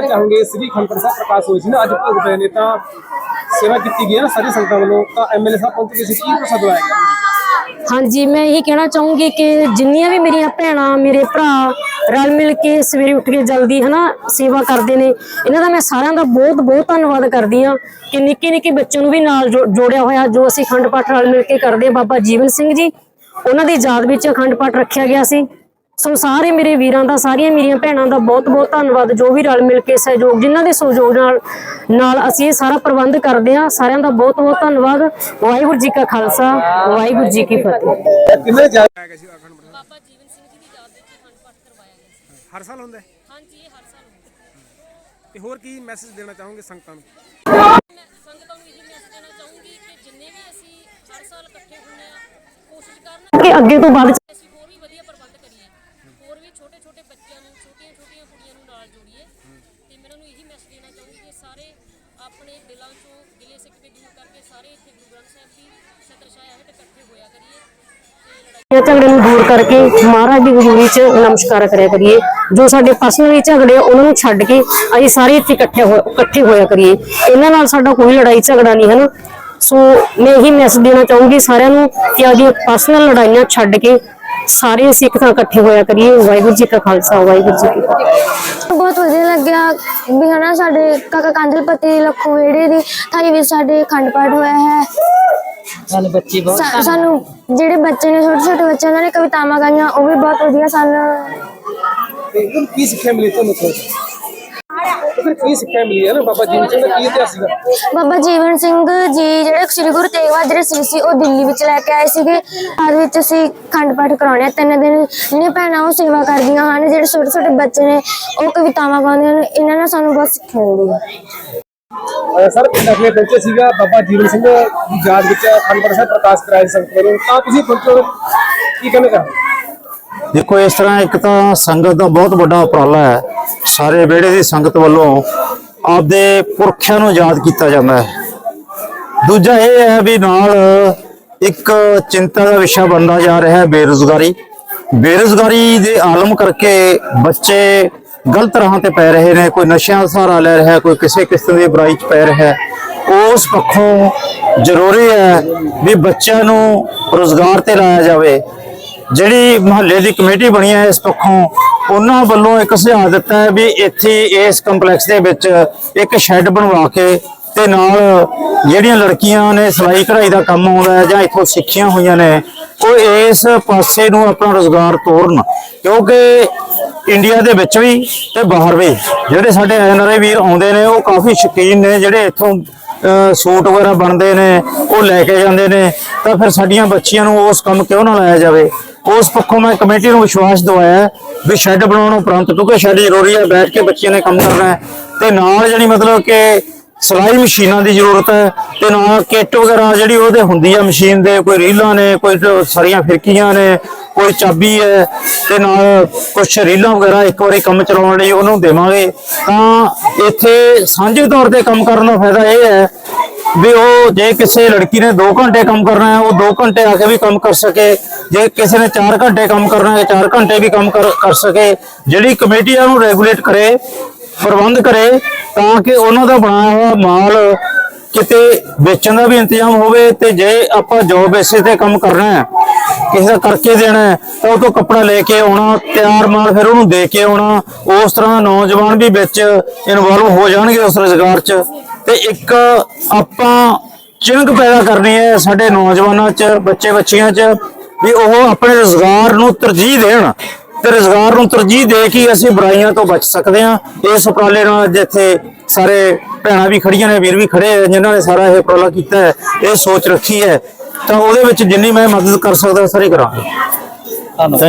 ਚਾਹਾਂਗੇ, ਸ੍ਰੀ ਖੰਡਪੁਰ ਸਾਹਿਬ ਪ੍ਰਕਾਸ਼ ਹੋਈ ਸੀ ਨਾ, ਅੱਜ ਭੋਗ ਪਏ ਨੇ ਤਾਂ ਸੇਵਾ ਕੀਤੀ ਗਈ ਹੈ ਨਾ, ਸਾਰੀ ਸੰਗਤਾਂ ਵੱਲੋਂ, ਤਾਂ ਐਮਐਲਏ ਸਾਹਿਬ ਪਹੁੰਚ ਗਏ ਸੀ, ਕੀ ਪ੍ਰਸਾਦ ਲਾਇਆ ਗਿਆ? ਹਾਂਜੀ, ਮੈਂ ਇਹ ਕਹਿਣਾ ਚਾਹੂੰਗੀ ਕਿ ਜਿੰਨੀਆਂ ਵੀ ਮੇਰੀਆਂ ਭੈਣਾਂ, ਮੇਰੇ ਭਰਾ ਰਲ ਮਿਲ ਕੇ ਸਵੇਰੇ ਉੱਠ ਕੇ ਜਲਦੀ ਹਨਾ, ਸੇਵਾ ਕਰਦੇ ਨੇ, ਇਹਨਾਂ ਦਾ ਮੈਂ ਸਾਰਿਆਂ ਦਾ ਬਹੁਤ ਬਹੁਤ ਧੰਨਵਾਦ ਕਰਦੀ ਆ ਕਿ ਨਿੱਕੇ ਨਿੱਕੇ ਬੱਚਿਆਂ ਨੂੰ ਵੀ ਨਾਲ ਜੋੜਿਆ ਹੋਇਆ, ਜੋ ਅਸੀਂ ਅਖੰਡ ਪਾਠ ਰਲ ਮਿਲ ਕੇ ਕਰਦੇ ਹਾਂ, ਬਾਬਾ ਜੀਵਨ ਸਿੰਘ ਜੀ, ਉਹਨਾਂ ਦੀ ਯਾਦ ਵਿੱਚ ਅਖੰਡ ਪਾਠ ਰੱਖਿਆ ਗਿਆ ਸੀ। ਸੋ ਸਾਰੇ ਮੇਰੇ ਵੀਰਾਂ ਦਾ ਸਾਰੀਆਂ ਮੇਰੀਆਂ ਭੈਣਾਂ ਦਾ ਬਹੁਤ ਬਹੁਤ ਧੰਨਵਾਦ ਜੋ ਵੀ ਰਲ ਮਿਲ ਕੇ ਸਹਿਯੋਗ ਜਿਨ੍ਹਾਂ ਦੇ ਸਹਿਯੋਗ ਨਾਲ ਨਾਲ ਅਸੀਂ ਇਹ ਸਾਰਾ ਪ੍ਰਬੰਧ ਕਰਦੇ ਹਾਂ। ਸਾਰਿਆਂ ਦਾ ਬਹੁਤ ਬਹੁਤ ਧੰਨਵਾਦ। ਵਾਹਿਗੁਰੂ ਜੀ ਕਾ ਖਾਲਸਾ ਵਾਹਿਗੁਰੂ ਜੀ ਕੀ ਫਤਿਹ। ਕਿੰਨੇ ਜਾ ਗਿਆ ਸੀ ਅਖੰਡ ਪਾਠ ਬਾਬਾ ਜੀਵਨ ਸਿੰਘ ਜੀ ਦੀ ਯਾਦ ਵਿੱਚ ਅਖੰਡ ਪਾਠ ਕਰਵਾਇਆ ਗਿਆ ਸੀ। ਹਰ ਸਾਲ ਹੁੰਦਾ ਹੈ? ਹਾਂਜੀ ਇਹ ਹਰ ਸਾਲ ਹੁੰਦਾ ਤੇ ਹੋਰ ਕੀ ਮੈਸੇਜ ਦੇਣਾ ਚਾਹੋਗੇ ਸੰਗਤਾਂ ਨੂੰ? ਸੰਗਤਾਂ ਨੂੰ ਇਹ ਮੈਸੇਜ ਦੇਣਾ ਚਾਹੂੰਗੀ ਕਿ ਜਿੰਨੇ ਵੀ ਅਸੀਂ ਹਰ ਸਾਲ ਇਕੱਠੇ ਹੁੰਦੇ ਆ ਕੋਸ਼ਿਸ਼ ਕਰਨ ਕਿ ਅੱਗੇ ਤੋਂ ਬਾਅਦ ਅਸੀਂ ਹੋਰ ਵੀ ਵਧੀਆ ਪ੍ਰਬੰਧ ਕਰੀਏ ਹੋਰ ਵੀ ਛੋਟੇ ਛੋਟੇ ਬੱਚਿਆਂ ਨੂੰ ਛੋਟੀਆਂ ਛੋਟੀਆਂ ਕੁੜੀਆਂ ਨੂੰ ਨਾਲ ਜੋੜੀਏ ਤੇ ਮੈਂ ਉਹਨਾਂ ਨੂੰ ਇਹੀ ਮੈਸੇਜ ਦੇਣਾ ਚਾਹੂੰਗੀ ਕਿ ਸਾਰੇ ਆਪਣੇ ਦਿਲਾਂ ਚੋਂ ਗਿਲੇ ਸਿੱਖੇ ਦੂਰ ਕਰਕੇ ਸਾਰੇ ਇੱਥੇ ਗੁਰੂ ਗ੍ਰੰਥ ਸਾਹਿਬ ਦੀ ਛਤਰ ਹੇਠ ਇਕੱਠੇ ਹੋਇਆ ਕਰੀਏ ਤੇ ਝਗੜੇ ਨੂੰ ਦੂਰ ਕਰਕੇ ਮਹਾਰਾਜ ਦੀ ਹਜ਼ੂਰੀ 'ਚ ਨਮਸਕਾਰ ਕਰਿਆ ਕਰੀਏ। ਜੋ ਸਾਡੇ ਪਰਸਨਲੀ ਝਗੜੇ ਆ, ਉਹਨਾਂ ਨੂੰ ਛੱਡ ਕੇ ਅਸੀਂ ਸਾਰੇ ਇੱਥੇ ਇਕੱਠੇ ਹੋ, ਇਕੱਠੇ ਹੋਇਆ ਕਰੀਏ। ਇਹਨਾਂ ਨਾਲ ਸਾਡਾ ਕੋਈ ਲੜਾਈ ਝਗੜਾ ਨਹੀਂ, ਹੈ ਨਾ? ਸੋ ਮੈਂ ਇਹੀ ਮੈਸੇਜ ਦੇਣਾ ਚਾਹੂੰਗੀ ਸਾਰਿਆਂ ਨੂੰ ਕਿ ਆਦੀ ਪਰਸਨਲ ਲੜਾਈਆਂ ਛੱਡ ਕੇ ਸਾਰੇ ਅਸੀਂ ਇੱਕ ਥਾਂ ਇਕੱਠੇ ਹੋਇਆ ਕਰੀਏ ਵਾਹਿਗੁਰੂ ਜੀ ਕਾ ਖਾਲਸਾ ਵਾਹਿਗੁਰੂ ਜੀ ਕੀ ਫਤਿਹ। ਬਹੁਤ ਵਧੀਆ ਲੱਗਿਆ ਵੀ ਹਨਾ ਸਾਡੇ ਕਾਕਾ ਕਾਂਦਲਪਤੀ ਲੱਖੋ ਵੇੜੇ ਦੀ ਥਾਈ ਵਿੱਚ ਸਾਡੇ ਅਖੰਡ ਪਾਠ ਹੋਇਆ ਹੈ। ਸਾਨੂੰ ਜਿਹੜੇ ਬੱਚੇ ਨੇ ਛੋਟੇ ਛੋਟੇ ਬੱਚੇ ਉਹਨਾਂ ਨੇ ਕਵਿਤਾਵਾਂ ਗਾਈਆਂ ਉਹ ਵੀ ਬਹੁਤ ਵਧੀਆ ਸਨ ਤੇ ਕੀ ਸਿੱਖਿਆ ਮਿਲੀ ਤੁਹਾਨੂੰ ਤੋਂ ਤੇ ਫਿਰ ਕੀ ਸਿੱਖਿਆ ਮਿਲੀ ਹੈ ਨਾ ਬਾਬਾ ਜੀਵਨ ਸਿੰਘ ਦਾ? ਕੀ ਇਤਿਹਾਸ ਸੀਗਾ? ਬਾਬਾ ਜੀਵਨ ਸਿੰਘ ਜੀ ਜਿਹੜੇ ਸ੍ਰੀ ਗੁਰੂ ਤੇਗ ਬਹਾਦਰ ਸਿੰਘ ਸੀ ਉਹ ਦਿੱਲੀ ਵਿੱਚ ਲੈ ਕੇ ਆਏ ਸੀਗੇ। ਹਰ ਵਿੱਚ ਅਸੀਂ ਅਖੰਡ ਪਾਠ ਕਰਾਉਣੇ ਆ ਤਿੰਨ ਦਿਨ ਜਿਹੜੀਆਂ ਭੈਣਾਂ ਉਹ ਸੇਵਾ ਕਰਦੀਆਂ ਹਨ ਜਿਹੜੇ ਛੋਟੇ ਛੋਟੇ ਬੱਚੇ ਨੇ ਉਹ ਕਵਿਤਾਵਾਂ ਗਾਉਂਦੇ ਹਨ ਇਹਨਾਂ ਨਾਲ ਸਾਨੂੰ ਬਹੁਤ ਸਿੱਖਿਆ ਮਿਲਦੀ ਹੈ। ਅਹ ਸਰ ਆਪਣੇ ਪਹੁੰਚੇ ਸੀਗਾ ਬਾਬਾ ਜੀਵਨ ਸਿੰਘ ਦੀ ਯਾਦ ਵਿੱਚ ਅਖੰਡ ਪਾਠ ਸਾਹਿਬ ਪ੍ਰਕਾਸ਼ ਕਰਾਇਆ ਸੰਗਤਾਂ ਨੂੰ ਤਾਂ ਤੁਸੀਂ ਪਹੁੰਚੋ ਕੀ ਕਹਿਣਾ ਚਾਹੋਗੇ ਦੇਖੋ, ਇਸ ਤਰ੍ਹਾਂ ਇੱਕ ਤਾਂ ਸੰਗਤ ਦਾ ਬਹੁਤ ਵੱਡਾ ਉਪਰਾਲਾ ਹੈ। ਸਾਰੇ ਵਿਹੜੇ ਦੀ ਸੰਗਤ ਵੱਲੋਂ ਆਪਦੇ ਪੁਰਖਿਆਂ ਨੂੰ ਯਾਦ ਕੀਤਾ ਜਾਂਦਾ ਹੈ। ਦੂਜਾ ਇਹ ਹੈ ਵੀ ਨਾਲ ਇੱਕ ਚਿੰਤਾ ਦਾ ਵਿਸ਼ਾ ਬਣਦਾ ਜਾ ਰਿਹਾ ਹੈ ਬੇਰੁਜ਼ਗਾਰੀ। ਬੇਰੁਜ਼ਗਾਰੀ ਦੇ ਆਲਮ ਕਰਕੇ ਬੱਚੇ ਗਲਤ ਰਾਹਾਂ ਤੇ ਪੈ ਰਹੇ ਨੇ, ਕੋਈ ਨਸ਼ਿਆਂ ਦਾ ਸਹਾਰਾ ਲੈ ਰਿਹਾ, ਕੋਈ ਕਿਸੇ ਕਿਸਮ ਦੀ ਬੁਰਾਈ ਚ ਪੈ ਰਿਹਾ ਉਸ ਪੱਖੋਂ ਜ਼ਰੂਰੀ ਹੈ ਵੀ ਬੱਚਿਆਂ ਨੂੰ ਰੋਜ਼ਗਾਰ ਤੇ ਲਾਇਆ ਜਾਵੇ। ਜਿਹੜੀ ਮੁਹੱਲੇ ਦੀ ਕਮੇਟੀ ਬਣੀ ਹੈ ਇਸ ਪੱਖੋਂ, ਉਹਨਾਂ ਵੱਲੋਂ ਇੱਕ ਸੁਝਾਅ ਦਿੱਤਾ ਹੈ ਵੀ ਇੱਥੇ ਇਸ ਕੰਪਲੈਕਸ ਦੇ ਵਿੱਚ ਇੱਕ ਸ਼ੈੱਡ ਬਣਵਾ ਕੇ ਤੇ ਨਾਲ ਜਿਹੜੀਆਂ ਲੜਕੀਆਂ ਨੇ ਸਿਲਾਈ ਕਢਾਈ ਦਾ ਕੰਮ ਆਉਂਦਾ ਹੈ ਜਾਂ ਇੱਥੋਂ ਸਿੱਖੀਆਂ ਹੋਈਆਂ ਨੇ, ਉਹ ਇਸ ਪਾਸੇ ਨੂੰ ਆਪਣਾ ਰੋਜ਼ਗਾਰ ਤੋਰਨ ਕਿਉਂਕਿ ਇੰਡੀਆ ਦੇ ਵਿੱਚ ਵੀ ਤੇ ਬਾਹਰ ਵੀ ਜਿਹੜੇ ਸਾਡੇ ਐਨਆਰਆਈ ਵੀਰ ਆਉਂਦੇ ਨੇ, ਉਹ ਕਾਫੀ ਸ਼ੌਕੀਨ ਨੇ, ਜਿਹੜੇ ਇੱਥੋਂ ਸੂਟ ਵਗੈਰਾ ਬਣਦੇ ਨੇ, ਉਹ ਲੈ ਕੇ ਜਾਂਦੇ ਨੇ, ਤਾਂ ਫਿਰ ਸਾਡੀਆਂ ਬੱਚੀਆਂ ਨੂੰ ਉਸ ਕੰਮ ਕਿਉਂ ਨਾ ਲਾਇਆ ਜਾਵੇ? ਉਸ ਪੱਖੋਂ ਮੈਂ ਕਮੇਟੀ ਨੂੰ ਵਿਸ਼ਵਾਸ ਦਿਵਾਇਆ ਵੀ ਸ਼ੈੱਡ ਬਣਾਉਣ ਉਪਰੰਤ, ਕਿਉਂਕਿ ਸ਼ੈੱਡ ਜ਼ਰੂਰੀ ਹੈ ਬੈਠ ਕੇ ਬੱਚਿਆਂ ਨੇ ਕੰਮ ਕਰਨਾ ਹੈ। ਤੇ ਨਾਲ ਜਿਹੜੀ ਮਤਲਬ ਕਿ ਸਿਲਾਈ ਮਸ਼ੀਨਾਂ ਦੀ ਜ਼ਰੂਰਤ ਹੈ, ਤੇ ਨਾਲ ਕਿੱਟ ਵਗੈਰਾ ਜਿਹੜੀ ਉਹਦੇ ਹੁੰਦੀ ਹੈ ਮਸ਼ੀਨ ਦੇ, ਕੋਈ ਰੀਲਾਂ ਨੇ, ਕੋਈ ਟ- ਸਰੀਆਂ ਫਿਰਕੀਆਂ ਨੇ, ਕੋਈ ਚਾਬੀ ਹੈ, ਤੇ ਨਾਲ ਕੁਝ ਰੀਲਾਂ ਵਗੈਰਾ ਇੱਕ ਵਾਰੀ ਕੰਮ ਚਲਾਉਣ ਲਈ ਉਹਨੂੰ ਦੇਵਾਂਗੇ। ਤਾਂ ਇੱਥੇ ਸਾਂਝੇ ਤੌਰ ਤੇ ਕੰਮ ਕਰਨ ਦਾ ਫਾਇਦਾ ਇਹ ਹੈ ਵੀ ਉਹ ਜੇ ਕਿਸੇ ਲੜਕੀ ਨੇ 2 ਘੰਟੇ ਕੰਮ ਕਰਨਾ ਹੈ, ਉਹ 2 ਘੰਟੇ ਆ ਕੇ ਵੀ ਕੰਮ ਕਰ ਸਕੇ। ਜੇ ਕਿਸੇ ਨੇ 4 ਘੰਟੇ ਕੰਮ ਕਰਨਾ ਹੈ 4 ਘੰਟੇ ਵੀ ਕੰਮ ਕਰ ਕਰ ਸਕੇ। ਜਿਹੜੀ ਕਮੇਟੀ ਆ ਉਹਨੂੰ ਰੈਗੂਲੇਟ ਕਰੇ, ਪ੍ਰਬੰਧ ਕਰੇ, ਤਾਂ ਕਿ ਉਹਨਾਂ ਦਾ ਬਣਾਇਆ ਹੋਇਆ ਮਾਲ ਕਿਤੇ ਵੇਚਣ ਦਾ ਵੀ ਇੰਤਜ਼ਾਮ ਹੋਵੇ ਤੇ ਜੇ ਆਪਾਂ ਜੋਬ ਬੇਸਿਸ ਤੇ ਕੰਮ ਕਰਨਾ ਹੈ, ਕਿਸੇ ਦਾ ਕਰਕੇ ਦੇਣਾ ਤਾਂ ਉਹ ਤੋਂ ਕੱਪੜਾ ਲੈ ਕੇ ਆਉਣਾ, ਤਿਆਰ ਮਾਲ ਫਿਰ ਉਹਨੂੰ ਦੇ ਕੇ ਆਉਣਾ, ਉਸ ਤਰ੍ਹਾਂ ਨੌਜਵਾਨ ਵੀ ਵਿੱਚ ਇਨਵੋਲਵ ਹੋ ਜਾਣਗੇ ਉਸ ਰੁਜ਼ਗਾਰ 'ਚ। ਤੇ ਇੱਕ ਆਪਾਂ ਚਿੰਗ ਪੈਦਾ ਕਰਨੀ ਹੈ ਸਾਡੇ ਨੌਜਵਾਨਾਂ 'ਚ, ਬੱਚੇ ਬੱਚੀਆਂ 'ਚ, ਵੀ ਉਹ ਆਪਣੇ ਰੁਜ਼ਗਾਰ ਨੂੰ ਤਰਜੀਹ ਦੇਣ। ਤੇ ਰੁਜ਼ਗਾਰ ਨੂੰ ਤਰਜੀਹ ਦੇ ਕੇ ਅਸੀਂ ਬੁਰਾਈਆਂ ਤੋਂ ਬਚ ਸਕਦੇ ਹਾਂ। ਇਸ ਉਪਰਾਲੇ ਨਾਲ ਜਿੱਥੇ ਸਾਰੇ ਭੈਣਾਂ ਵੀ ਖੜੀਆਂ ਨੇ, ਵੀਰ ਵੀ ਖੜੇ ਆ, ਜਿਨ੍ਹਾਂ ਨੇ ਸਾਰਾ ਇਹ ਉਪਰਾਲਾ ਕੀਤਾ ਹੈ, ਇਹ ਸੋਚ ਰੱਖੀ ਹੈ। ਤਾਂ ਉਹਦੇ ਵਿੱਚ ਜਿੰਨੀ ਮੈਂ ਮਦਦ ਕਰ ਸਕਦਾ, ਸਾਰੇ ਕਰਾਂਗੇ। ਧੰਨਵਾਦ।